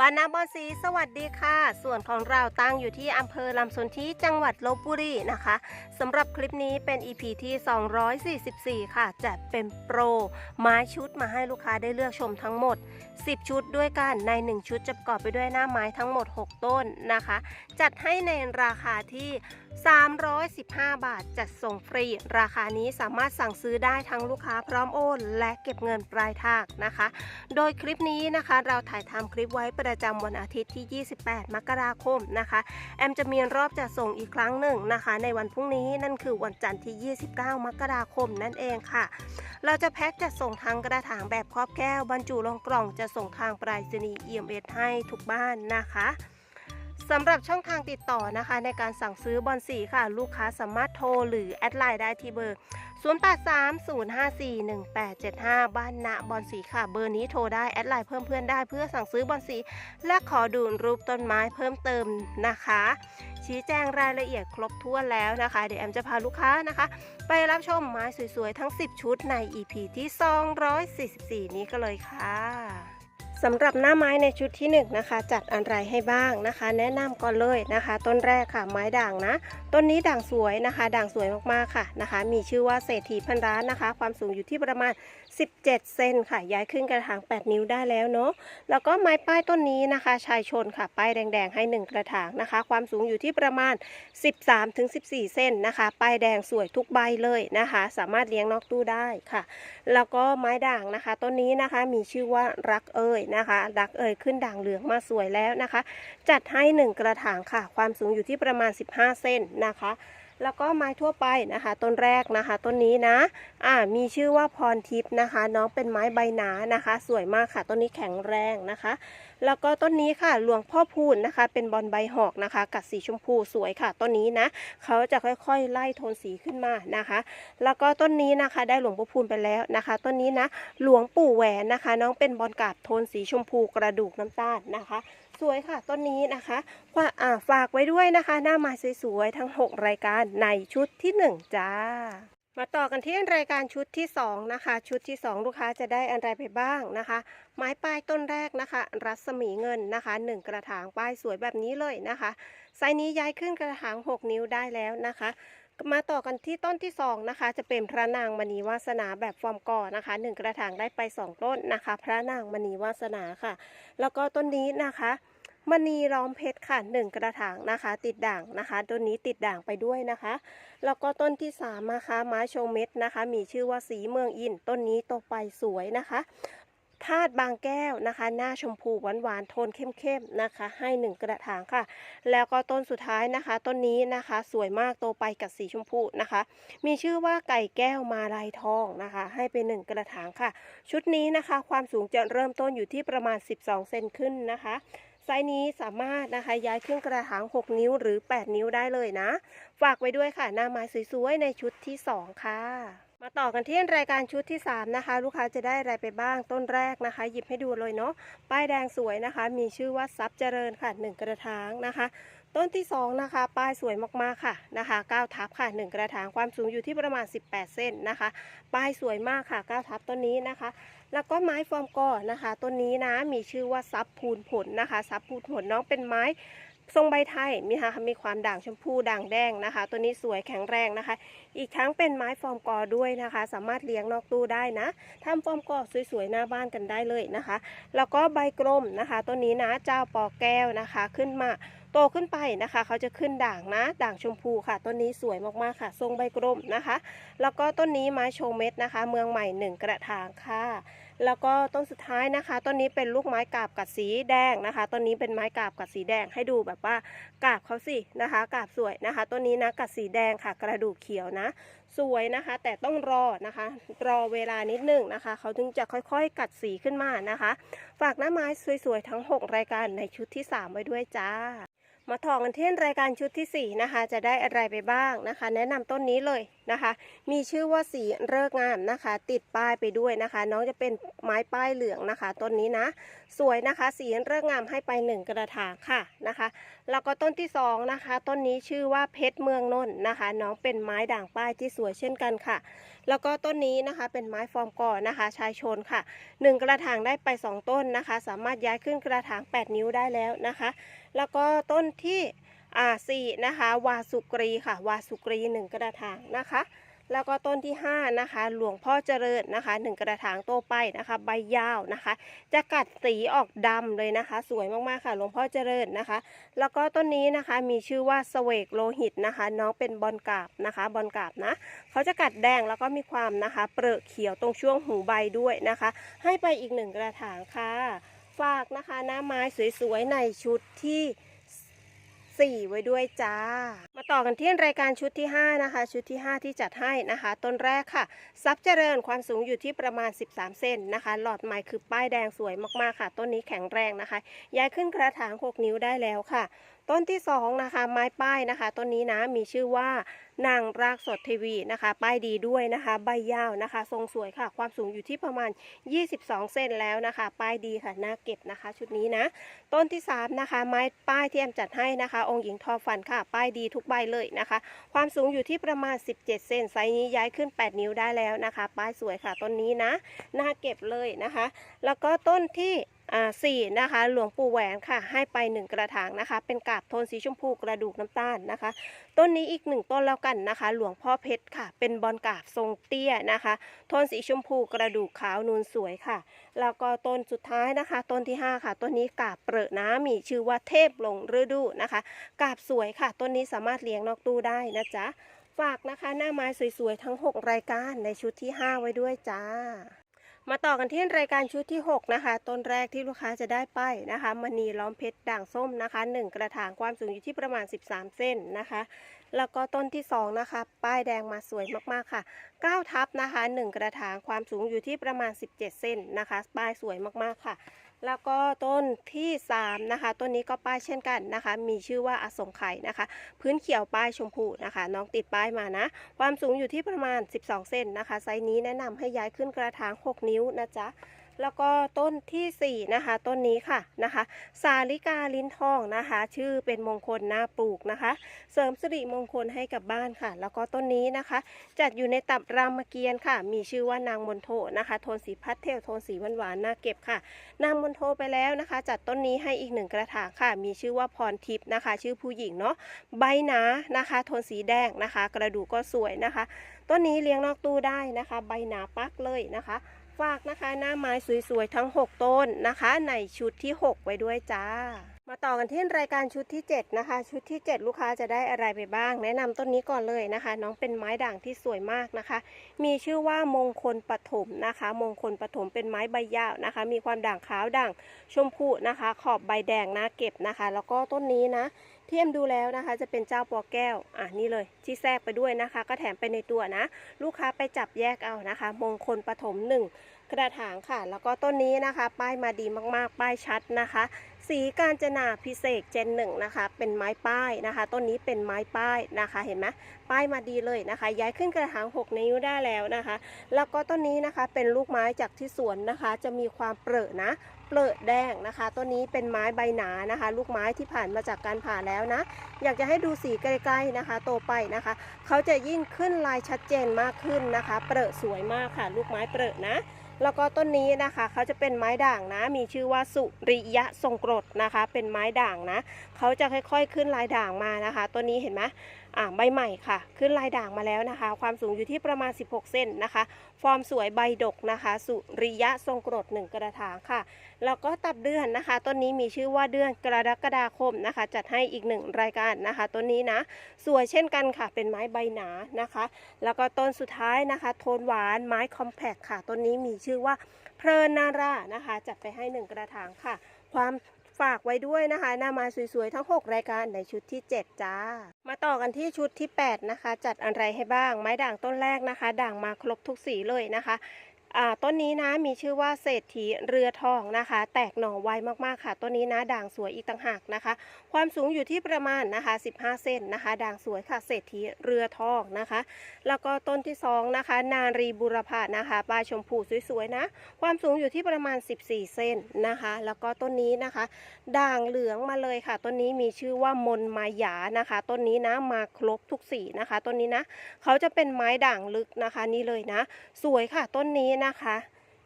บ้านนาบอนสีสวัสดีค่ะ ส่วนของเราตั้งอยู่ที่อำเภอลำสนธิจังหวัดลบบุรีนะคะสำหรับคลิปนี้เป็น EP ที่ 244 ค่ะ จะเป็นโปร ไม้ชุดมาให้ลูกค้าได้เลือกชมทั้งหมด 10 ชุดด้วยกันใน 1 ชุดจะประกอบไปด้วยหน้าไม้ทั้งหมด 6 ต้นนะคะ จัดให้ในราคาที่315 บาทจัดส่งฟรี ราคานี้สามารถสั่งซื้อได้ทั้งลูกค้าพร้อมโอนและเก็บเงินปลายทางนะคะ โดยคลิปนี้นะคะ เราถ่ายทำคลิปไว้ประจำวันอาทิตย์ที่ 28 มกราคมนะคะ แอมจะมีรอบจัดส่งอีกครั้งหนึ่งนะคะ ในวันพรุ่งนี้นั่นคือวันจันทร์ที่ 29 มกราคมนั่นเองค่ะ เราจะแพ็คจัดส่งทางกระถางแบบครอบแก้วบรรจุลงกล่องจะส่งทางไปรษณีย์ EMS ให้ทุกบ้านนะคะ สำหรับช่องทางติดต่อนะคะ ในการสั่งซื้อบอลสีค่ะ ลูกค้าสามารถโทรหรือแอดไลน์ได้ที่เบอร์ 0830541875 บ้านณบอลสีค่ะ เบอร์นี้โทรได้แอดไลน์เพิ่มเพื่อนได้เพื่อสั่งซื้อบอลสีและขอดูรูปต้นไม้เพิ่มเติมนะคะ ชี้แจงรายละเอียดครบถ้วนแล้วนะคะ เดี๋ยวแอมจะพาลูกค้านะคะ ไปรับชมไม้สวยๆทั้ง 10 ชุดใน EP ที่ 244 นี้ก็เลยค่ะ สำหรับหน้าไม้ในชุดที่1นะคะ จัดอะไรให้บ้างนะคะ แนะนำก่อนเลยนะคะ ต้นแรกค่ะไม้ด่างนะ ต้นนี้ด่างสวยนะคะ ด่างสวยมากๆค่ะนะคะ มีชื่อว่าเศรษฐีพันร้านนะคะ ความสูงอยู่ที่ประมาณ 17 เซนค่ะ ย้ายขึ้นกระถาง 8 นิ้วได้แล้วเนาะแล้วก็ไม้ป้ายต้นนี้นะคะ ชายชนค่ะ ป้ายแดง ๆ ให้ 1 กระถางนะคะ ความสูงอยู่ที่ประมาณ 13-14 เซนนะคะ ป้ายแดงสวยทุกใบเลยนะคะ สามารถเลี้ยงนอกตู้ได้ค่ะ แล้วก็ไม้ด่างนะคะ ต้นนี้นะคะมีชื่อว่ารักเอ่ยนะคะ ดักเอ่ยขึ้นด่างเหลืองมาสวยแล้วนะคะ จัดให้ 1 กระถางค่ะ ความสูงอยู่ที่ประมาณ 15 เซนนะคะ แล้วก็ไม้ทั่วไปนะคะ ต้นแรกนะคะ ต้นนี้นะอ่ามีชื่อว่าพรทิพย์นะคะ น้องเป็นไม้ใบหนานะคะ สวยมากค่ะ ต้นนี้แข็งแรงนะคะ แล้วก็ต้นนี้ค่ะหลวงพ่อพูนนะคะ เป็นบอลใบหอกนะคะ กัดสีชมพูสวยค่ะต้นนี้นะเขาจะค่อยๆ ไล่โทนสีขึ้นมานะคะ แล้วก็ต้นนี้นะคะได้หลวงพ่อพูนไปแล้วนะคะ ต้นนี้นะหลวงปู่แหวนนะคะ น้องเป็นบอลกาบโทนสีชมพูกระดูกน้ำตาลนะคะ สวยค่ะต้นนี้นะคะว่าาฝากไว้ด้วยนะคะ หน้าไม้สวยๆ ทั้ง 6 รายการในชุดที่ 1 จ้า มาต่อกันที่รายการชุดที่ 2 นะคะ ชุดที่ 2 ลูกค้าจะได้อะไรไปบ้างนะคะ ไม้ป้ายต้นแรกนะคะ รัศมีเงินนะคะ 1 กระถางป้ายสวยแบบนี้เลยนะคะไซนี้ย้ายขึ้นกระถาง 6 นิ้วได้แล้วนะคะ มาต่อกันที่ต้นที่ 2 นะคะ จะเป็นพระนางมณีวาสนาแบบฟอร์มก่อนะคะ 1 กระถางได้ไป 2 ต้นนะคะ พระนางมณีวาสนาค่ะ แล้วก็ต้นนี้นะคะมณีล้อมเพชรค่ะ 1 กระถางนะคะ ติดด่างนะคะต้นนี้ติดด่างไปด้วยนะคะ แล้วก็ต้นที่3นะคะไม้ชว์เม็ดนะคะ มีชื่อว่าสีเมืองอินต้นนี้โตไปสวยนะคะ ธาตุบางแก้วนะคะ หน้าชมพูหวานๆโทนเข้มๆนะคะ ให้ 1 กระถางค่ะ แล้วก็ต้นสุดท้ายนะคะ ต้นนี้นะคะ สวยมากโตไปกับสีชมพูนะคะ มีชื่อว่าไก่แก้วมาลายทองนะคะ ให้เป็นหนึ่งกระถางค่ะ ชุดนี้นะคะ ความสูงจะเริ่มต้นอยู่ที่ประมาณ 12 เซนขึ้นนะคะไซส์นี้สามารถนะคะย้ายขึ้นกระถาง 6 นิ้วหรือ 8 นิ้วได้เลยนะ ฝากไว้ด้วยค่ะ หน้าไม้สวยๆ ในชุดที่ 2 ค่ะ มาต่อกันที่รายการชุดที่ 3 นะคะ ลูกค้าจะได้อะไรไปบ้างต้นแรกนะคะ หยิบให้ดูเลยเนาะป้ายแดงสวยนะคะ มีชื่อว่าซับเจริญค่ะ 1 กระถางนะคะ ต้นที่ 2 นะคะ ป้ายสวยมากๆค่ะนะคะ9ทับค่ะ 1 กระถางความสูงอยู่ที่ประมาณ 18เส้นนะคะ ป้ายสวยมากค่ะ9ทับต้นนี้นะคะ แล้วก็ไม้ฟอร์มก่อนะคะต้นนี้นะมีชื่อว่าซับพูนผลนะคะซับพูนผลน้องเป็นไม้ ทรงใบไทยมีค่ะมีความด่างชมพูด่างแดงนะคะ ตัวนี้สวยแข็งแรงนะคะ อีกทั้งเป็นไม้ฟอร์มกอด้วยนะคะ สามารถเลี้ยงนอกตู้ได้นะทำฟอร์มกอสวยๆหน้าบ้านกันได้เลยนะคะ แล้วก็ใบกลมนะคะต้นนี้นะเจ้าปอแก้วนะคะ ขึ้นมาโตขึ้นไปนะคะ เขาจะขึ้นด่างนะ ด่างชมพูค่ะ ต้นนี้สวยมากๆค่ะ ทรงใบกลมนะคะ แล้วก็ต้นนี้ไม้โชเม็ดนะคะ เมืองใหม่หนึ่งกระถางค่ะ แล้วก็ต้นสุดท้ายนะคะ ต้นนี้เป็นลูกไม้กาบกัดสีแดงนะคะ ต้นนี้เป็นไม้กาบกัดสีแดงให้ดูแบบว่ากาบเขาสินะคะ กาบสวยนะคะ ต้นนี้นะกัดสีแดงค่ะ กระดูกเขียวนะ สวยนะคะ แต่ต้องรอนะคะ รอเวลานิดหนึ่งนะคะ เขาถึงจะค่อยๆ กัดสีขึ้นมานะคะ ฝากหน้าไม้สวยๆทั้ง 6 รายการในชุดที่ 3 ไว้ด้วยจ้า มาถอกันที่รายการชุดทีสี่ 4 นะคะ จะได้อะไรไปบ้างนะคะ แนะนำต้นนี้เลยนะคะ มีชื่อว่าสีเลิกงามนะคะ ติดป้ายไปด้วยนะคะ น้องจะเป็นไม้ป้ายเหลืองนะคะ ต้นนี้นะ สวยนะคะ สีเลิกงามให้ไป 1 กระถางค่ะนะคะ แล้วก็ต้นที่ 2 นะคะ ต้นนี้ชื่อว่าเพชรเมืองนนท์นะคะ น้องเป็นไม้ด่างป้ายที่สวยเช่นกันค่ะ แล้วก็ต้นนี้นะคะเป็นไม้ฟอร์มก่อนะคะ ชายชนค่ะ 1 กระถางได้ไป 2 ต้นนะคะ สามารถย้ายขึ้นกระถาง 8 นิ้วได้แล้วนะคะ แล้วก็ต้นที่อ่าสี่นะคะ วาสุกรีค่ะ วาสุกรี 1 กระถางนะคะ แล้วก็ต้นที่ 5 นะคะ หลวงพ่อเจริญนะคะ 1 กระถางโตไปนะคะ ใบยาวนะคะ จะกัดสีออกดำเลยนะคะ สวยมากๆค่ะ หลวงพ่อเจริญนะคะ แล้วก็ต้นนี้นะคะมีชื่อว่าสเวกโลหิตนะคะ น้องเป็นบอลกาบนะคะ บอลกาบนะเขาจะกัดแดงแล้วก็มีความนะคะเปรอะเขียวตรงช่วงหูใบด้วยนะคะ ให้ไปอีกหนึ่งกระถางค่ะ ฝากนะคะหน้าไม้สวยๆในชุดที่ 4 ไว้ด้วยจ้า มาต่อกันที่รายการชุดที่ 5 นะคะ ชุดที่ 5 ที่จัดให้นะคะ ต้นแรกค่ะ ซับเจริญความสูงอยู่ที่ประมาณ 13 เซนนะคะ หลอดใหม่คือป้ายแดงสวยมากๆค่ะ ต้นนี้แข็งแรงนะคะ ย้ายขึ้นกระถาง 6 นิ้วได้แล้วค่ะ ต้นที่2นะคะ ไม้ป้ายนะคะ ต้นนี้นะมีชื่อว่านางรากสดทีวีนะคะ ป้ายดีด้วยนะคะ ใบยาวนะคะ ทรงสวยค่ะ ความสูงอยู่ที่ประมาณ 22 เซนแล้วนะคะ ป้ายดีค่ะน่าเก็บนะคะ ชุดนี้นะ ต้นที่3นะคะ ไม้ป้ายที่แอมจัดให้นะคะ องค์หญิงทอฟันค่ะ ป้ายดีทุกใบเลยนะคะ ความสูงอยู่ที่ประมาณ 17 เซนไซส์นี้ย้ายขึ้น 8 นิ้วได้แล้วนะคะ ป้ายสวยค่ะ ต้นนี้นะน่าเก็บเลยนะคะ แล้วก็ต้นที่ สี่นะคะหลวงปู่แหวนค่ะ ให้ไป 1 กระถางนะคะ เป็นกาบโทนสีชมพูกระดูกน้ำตาลนะคะ ต้นนี้อีกหนึ่งต้นแล้วกันนะคะ หลวงพ่อเพชรค่ะ เป็นบอลกาบทรงเตี้ยนะคะ โทนสีชมพูกระดูกขาวนูนสวยค่ะ แล้วก็ต้นสุดท้ายนะคะ ต้นที่ 5 ค่ะ ต้นนี้กาบเปรอะน้ำมีชื่อว่าเทพหลงฤดูนะคะ กาบสวยค่ะ ต้นนี้สามารถเลี้ยงนอกตู้ได้นะจ๊ะฝากนะคะหน้าไม้สวยๆทั้ง 6 รายการในชุดที่ 5 ไว้ด้วยจ้า มาต่อกันที่รายการชุดที่ 6 นะคะ ต้นแรกที่ลูกค้าจะได้ไปนะคะมณีล้อมเพชรด่างส้มนะคะ 1 กระถางความสูงอยู่ที่ประมาณ 13 เส้นนะคะ แล้วก็ต้นที่ 2 นะคะ ป้ายแดงมาสวยมากๆค่ะ 9 ทับนะคะ 1 กระถางความสูงอยู่ที่ประมาณ 17 เส้นนะคะ ป้ายสวยมากๆค่ะ แล้วก็ต้นที่3นะคะต้นนี้ก็ป้ายเช่นกันนะคะ มีชื่อว่าอสงไข่นะคะ พื้นเขียวป้ายชมพูนะคะ น้องติดป้ายมานะ ความสูงอยู่ที่ประมาณ 12 เซนนะคะ ไซส์นี้แนะนำให้ย้ายขึ้นกระถาง 6 นิ้วนะจ๊ะ แล้วก็ต้นทีสี่ 4 นะคะ ต้นนี้ค่ะนะคะ สาลิกาลิ้นทองนะคะ ชื่อเป็นมงคลน่าปลูกนะคะ เสริมสิริมงคลให้กับบ้านค่ะ แล้วก็ต้นนี้นะคะ จัดอยู่ในตับรามเกียรติ์ค่ะ มีชื่อว่านางมนโทนะคะ โทนสีพัดเทลโทนสีหวานๆน่าเก็บค่ะ นางมนโทไปแล้วนะคะ จัดต้นนี้ให้อีกหนึ่งกระถางค่ะ มีชื่อว่าพรทิพย์นะคะ ชื่อผู้หญิงเนาะใบหนานะคะ โทนสีแดงนะคะ กระดูกก็สวยนะคะ ต้นนี้เลี้ยงนอกตู้ได้นะคะ ใบหนาปักเลยนะคะ ฝากนะคะ หน้าไม้สวยๆ ทั้ง 6 ต้นนะคะ ในชุดที่ 6 ไว้ด้วยจ้า มาต่อกันที่รายการชุดที่ 7 นะคะ ชุดที่ 7 ลูกค้าจะได้อะไรไปบ้าง แนะนำต้นนี้ก่อนเลยนะคะ น้องเป็นไม้ด่างที่สวยมากนะคะ มีชื่อว่ามงคลปฐมนะคะ มงคลปฐมเป็นไม้ใบยาวนะคะ มีความด่างขาวด่างชมพูนะคะ ขอบใบแดงนะเก็บนะคะ แล้วก็ต้นนี้นะเทียมดูแล้วนะคะ จะเป็นเจ้าปอแก้วอะนี่เลยที่แทรกไปด้วยนะคะ ก็แถมไปในตัวนะ ลูกค้าไปจับแยกเอานะคะ มงคลปฐมหนึ่ง กระถางค่ะ แล้วก็ต้นนี้นะคะ ป้ายมาดีมากๆ ป้ายชัดนะคะ สีกาญจนาพิเศษเจนหนึ่งนะคะ เป็นไม้ป้ายนะคะ ต้นนี้เป็นไม้ป้ายนะคะ เห็นไหมป้ายมาดีเลยนะคะ ย้ายขึ้นกระถาง 6 นิ้วได้แล้วนะคะ แล้วก็ต้นนี้นะคะ เป็นลูกไม้จากที่สวนนะคะ จะมีความเปรอะนะเปรอะแดงนะคะต้นนี้เป็นไม้ใบหนานะคะ ลูกไม้ที่ผ่านมาจากการผ่าแล้วนะ อยากจะให้ดูสีใกล้ๆนะคะ โตไปนะคะ เขาจะยิ่งขึ้นลายชัดเจนมากขึ้นนะคะ เปรอะสวยมากค่ะ ลูกไม้เปรอะนะ แล้วก็ต้นนี้นะคะเขาจะเป็นไม้ด่างนะ มีชื่อว่าสุริยะทรงกรดนะคะ เป็นไม้ด่างนะเขาจะค่อยๆขึ้นลายด่างมานะคะ ต้นนี้เห็นไหม อ่าใบใหม่ค่ะ ขึ้นลายด่างมาแล้วนะคะ ความสูงอยู่ที่ประมาณ 16 เซนนะคะ ฟอร์มสวยใบดกนะคะ สุริยะทรงกรดหนึ่งกระถางค่ะ แล้วก็ตับเดือนนะคะ ต้นนี้มีชื่อว่าเดือนกรกฎาคมนะคะ จัดให้อีกหนึ่งรายการนะคะ ต้นนี้นะ สวยเช่นกันค่ะ เป็นไม้ใบหนานะคะ แล้วก็ต้นสุดท้ายนะคะ โทนหวานไม้คอมแพคค่ะ ต้นนี้มีชื่อว่าเพลินนารานะคะ จัดไปให้หนึ่งกระถางค่ะ ความ ฝากไว้ด้วยนะคะหน้ามาสวยๆ ทั้ง 6 รายการในชุดที่ 7 จ้า มาต่อกันที่ชุดที่ 8 นะคะ จัดอะไรให้บ้าง ไม้ด่างต้นแรกนะคะ ด่างมาครบทุกสีเลยนะคะ ต้นนี้นะมีชื่อว่าเศรษฐีเรือทองนะคะ แตกหน่อไวมากๆค่ะ ต้นนี้นะด่างสวยอีกต่างหากนะคะ ความสูงอยู่ที่ประมาณนะคะ 15 เซนนะคะ ด่างสวยค่ะเศรษฐีเรือทองนะคะ แล้วก็ต้นที่สองนะคะ นารีบุรพานะคะปลายชมพูสวยๆนะ ความสูงอยู่ที่ประมาณ 14 เซนนะคะ แล้วก็ต้นนี้นะคะ ด่างเหลืองมาเลยค่ะ ต้นนี้มีชื่อว่ามนมายานะคะ ต้นนี้นะมาครบทุกสีนะคะ ต้นนี้นะเขาจะเป็นไม้ด่างลึกนะคะนี่เลยนะ สวยค่ะต้นนี้นะคะ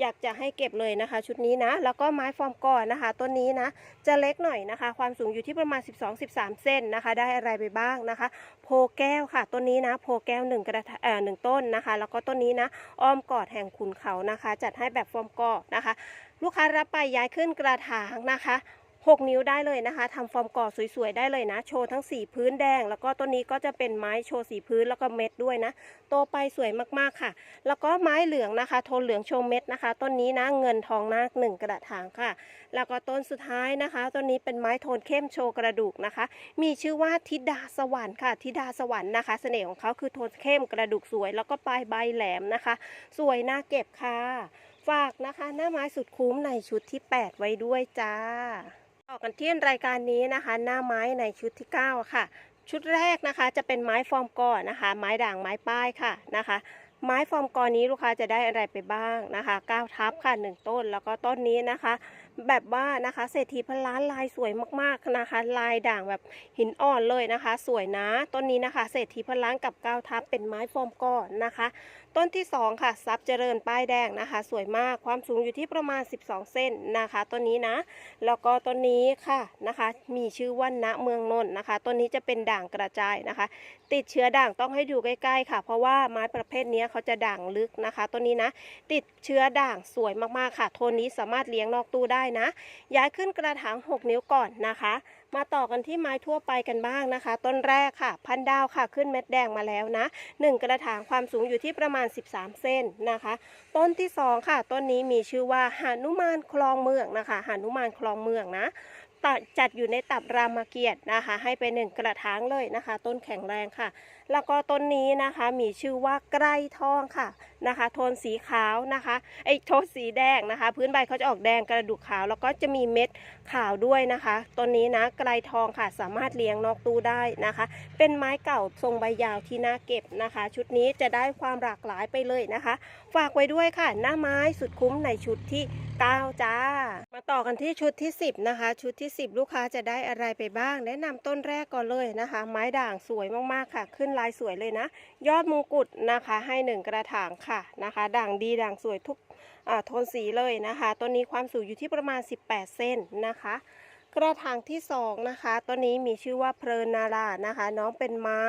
อยากจะให้เก็บเลยนะคะ ชุดนี้นะ แล้วก็ไม้ฟอร์มก่อนนะคะต้นนี้นะ จะเล็กหน่อยนะคะ ความสูงอยู่ที่ประมาณ 12-13 เซนนะคะ ได้อะไรไปบ้างนะคะ โพแก้วค่ะต้นนี้นะ โพแก้วหนึ่งกระถาเอ่อหนึ่งต้นนะคะ แล้วก็ต้นนี้นะ อ้อมกอดแห่งขุนเขานะคะ จัดให้แบบฟอร์มกอดนะคะ ลูกค้ารับไปย้ายขึ้นกระถางนะคะ 6 นิ้วได้เลยนะคะทำฟอร์มก่อสวยๆได้เลยนะ โชว์ทั้งสีพื้นแดง แล้วก็ต้นนี้ก็จะเป็นไม้โชว์สีพื้นแล้วก็เม็ดด้วยนะ โตไปสวยมากๆค่ะ แล้วก็ไม้เหลืองนะคะ โทนเหลืองโชว์เม็ดนะคะ ต้นนี้นะเงินทองนาคหนึ่งกระถางค่ะ แล้วก็ต้นสุดท้ายนะคะต้นนี้เป็นไม้โทนเข้มโชว์กระดูกนะคะ มีชื่อว่าทิดาสวรรค์ค่ะทิดาสวรรค์นะคะ เสน่ห์ของเขาคือโทนเข้มกระดูกสวย แล้วก็ปลายใบแหลมนะคะ สวยน่าเก็บค่ะ ฝากนะคะ หน้าไม้สุดคุ้มในชุดที่ 8 ไว้ด้วยจ้า ต่อกันที่รายการนี้นะคะ หน้าไม้ในชุดที่ 9 ค่ะ ชุดแรกนะคะจะเป็นไม้ฟอร์มกอนะคะ ไม้ด่างไม้ป้ายค่ะนะคะ ไม้ฟอร์มกอนี้ลูกค้าจะได้อะไรไปบ้างนะคะ9ทับค่ะ 1 ต้นแล้วก็ต้นนี้นะคะ แบบว่านะคะเศรษฐีพันล้านลายสวยมากๆนะคะ ลายด่างแบบหินอ่อนเลยนะคะ สวยนะต้นนี้นะคะ เศรษฐีพันล้านกับ9ทับเป็นไม้ฟอร์มกอนะคะ ต้นที่ 2 ค่ะซับเจริญป้ายแดงนะคะ สวยมากความสูงอยู่ที่ประมาณ 12 เส้นนะคะต้นนี้นะ แล้วก็ต้นนี้ค่ะนะคะ มีชื่อว่าณเมืองนนท์นะคะต้นนี้จะเป็นด่างกระจายนะคะ ติดเชื้อด่างต้องให้ดูใกล้ๆค่ะ เพราะว่าไม้ประเภทนี้เขาจะด่างลึกนะคะต้นนี้นะ ติดเชื้อด่างสวยมากๆค่ะโทนนี้สามารถเลี้ยงนอกตู้ได้นะ ย้ายขึ้นกระถาง 6 นิ้วก่อนนะคะ มาต่อกันที่ไม้ทั่วไปกันบ้างนะคะ ต้นแรกค่ะ พันดาวค่ะขึ้นเม็ดแดงมาแล้วนะ 1 กระถางความสูงอยู่ที่ประมาณ 13เส้นนะคะ ต้นที่ 2 ค่ะ ต้นนี้มีชื่อว่าหานุมานคลองเมืองนะคะหานุมานคลองเมืองนะจัดอยู่ในตับรามเกียรตินะคะ ให้ไปหนึ่งกระถางเลยนะคะ ต้นแข็งแรงค่ะ แล้วก็ต้นนี้นะคะมีชื่อว่าไกรทองค่ะนะคะ โทนสีขาวนะคะไอ้โทนสีแดงนะคะ พื้นใบเขาจะออกแดงกระดูกขาว แล้วก็จะมีเม็ดขาวด้วยนะคะต้นนี้นะไกรทองค่ะสามารถเลี้ยงนอกตู้ได้นะคะ เป็นไม้เก่าทรงใบยาวที่น่าเก็บนะคะ ชุดนี้จะได้ความหลากหลายไปเลยนะคะ ฝากไว้ด้วยค่ะ หน้าไม้สุดคุ้มในชุดที่ 9 จ้า มาต่อกันที่ชุดที่ 10 นะคะ ชุดที่ 10 ลูกค้าจะได้อะไรไปบ้าง แนะนำต้นแรกก่อนเลยนะคะ ไม้ด่างสวยมากๆค่ะ ขึ้นลายสวยเลยนะ ยอดมงกุฎนะคะ ให้หนึ่งกระถางค่ะนะคะ ด่างดีด่างสวยทุกโทนสีเลยนะคะต้นนี้ความสูงอยู่ที่ประมาณ 18 เซนนะคะ กระถางที่สองนะคะต้นนี้มีชื่อว่าเพลินนารานะคะ น้องเป็นไม้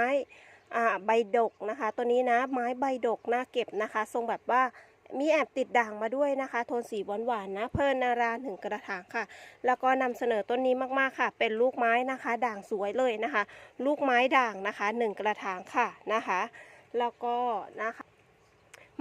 ใบดกนะคะ ตัวนี้นะไม้ใบดกน่าเก็บนะคะ ทรงแบบว่า มีแอบติดด่างมาด้วยนะคะ โทนสีหวานๆนะ เพลินนาราถึงกระถางค่ะ แล้วก็นำเสนอต้นนี้มากๆค่ะ เป็นลูกไม้นะคะ ด่างสวยเลยนะคะ ลูกไม้ด่างนะคะหนึ่งกระถางค่ะนะคะ แล้วก็นะคะ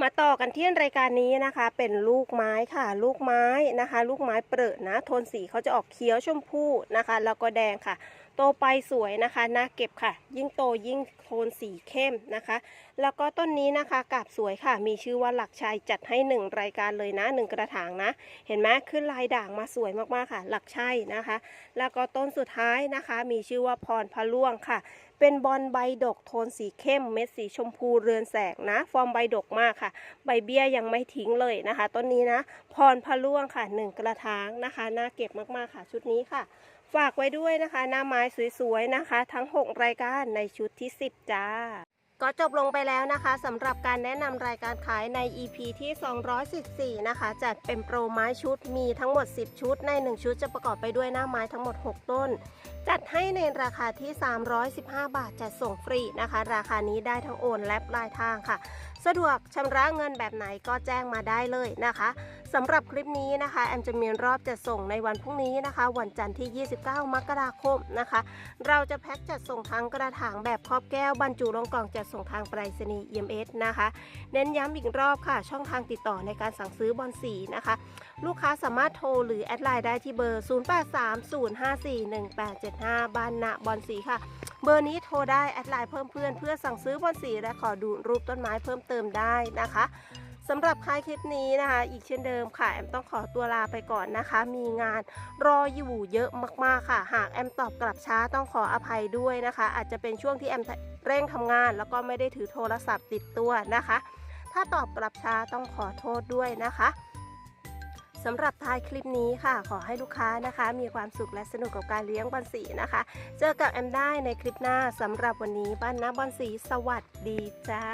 มาต่อกันที่รายการนี้นะคะ เป็นลูกไม้ค่ะ ลูกไม้นะคะ ลูกไม้เปรอะนะ โทนสีเขาจะออกเขียวชมพูนะคะ แล้วก็แดงค่ะ โตไปสวยนะคะน่าเก็บค่ะ ยิ่งโตยิ่งโทนสีเข้มนะคะ แล้วก็ต้นนี้นะคะกาบสวยค่ะ มีชื่อว่าหลักชัยจัดให้หนึ่งรายการเลยนะหนึ่งกระถางนะ เห็นไหมขึ้นลายด่างมาสวยมากๆค่ะ หลักชัยนะคะ แล้วก็ต้นสุดท้ายนะคะ มีชื่อว่าพรพะล่วงค่ะเป็นบอลใบดกโทนสีเข้มเม็ดสีชมพูเรือนแสงนะ ฟอร์มใบดกมากค่ะ ใบเบี้ยยังไม่ทิ้งเลยนะคะต้นนี้นะ พรพะล่วงค่ะหนึ่งกระถางนะคะน่าเก็บมากๆค่ะ ชุดนี้ค่ะ ฝากไว้ด้วยนะคะ หน้าไม้สวยๆนะคะ ทั้ง 6 รายการในชุดที่ 10 จ้า ก็จบลงไปแล้วนะคะสำหรับการแนะนำรายการขายใน EP ที่ 214 นะคะ จัดเป็นโปรไม้ชุดมีทั้งหมด 10 ชุด ใน 1 ชุดจะประกอบไปด้วยหน้าไม้ทั้งหมด 6 ต้น จัดให้ในราคาที่ 315 บาทจัดส่งฟรีนะคะ ราคานี้ได้ทั้งโอนและปลายทางค่ะ สะดวกชำระเงินแบบไหนก็แจ้งมาได้เลยนะคะสำหรับคลิปนี้นะคะ แอมจะมีรอบจัดส่งในวันพรุ่งนี้นะคะ วันจันทร์ที่ 29 มกราคมนะคะ เราจะแพ็คจัดส่งทั้งกระถางแบบครอบแก้วบรรจุลงกล่องจัดส่งทางไปรษณีย์ EMS นะคะ เน้นย้ำอีกรอบค่ะ ช่องทางติดต่อในการสั่งซื้อบอลสีนะคะ ลูกค้าสามารถโทรหรือแอดไลน์ได้ที่เบอร์ 083054187 5บ้านณบอลสีค่ะ เบอร์นี้โทรได้แอดไลน์เพิ่มเพื่อนเพื่อสั่งซื้อบอลสีและขอดูรูปต้นไม้เพิ่มเติมได้นะคะสำหรับท้ายคลิปนี้นะคะ อีกเช่นเดิมค่ะ แอมต้องขอตัวลาไปก่อนนะคะ มีงานรออยู่เยอะมากๆค่ะ หากแอมตอบกลับช้าต้องขออภัยด้วยนะคะ อาจจะเป็นช่วงที่แอมเร่งทำงาน แล้วก็ไม่ได้ถือโทรศัพท์ติดตัวนะคะ ถ้าตอบกลับช้าต้องขอโทษด้วยนะคะ สำหรับท้ายคลิปนี้ค่ะ ขอให้ลูกค้านะคะ มีความสุขและสนุกกับการเลี้ยงบอลสีนะคะ เจอกับแอมได้ในคลิปหน้าสำหรับวันนี้บ้านน้ำบอลสีสวัสดีจ้า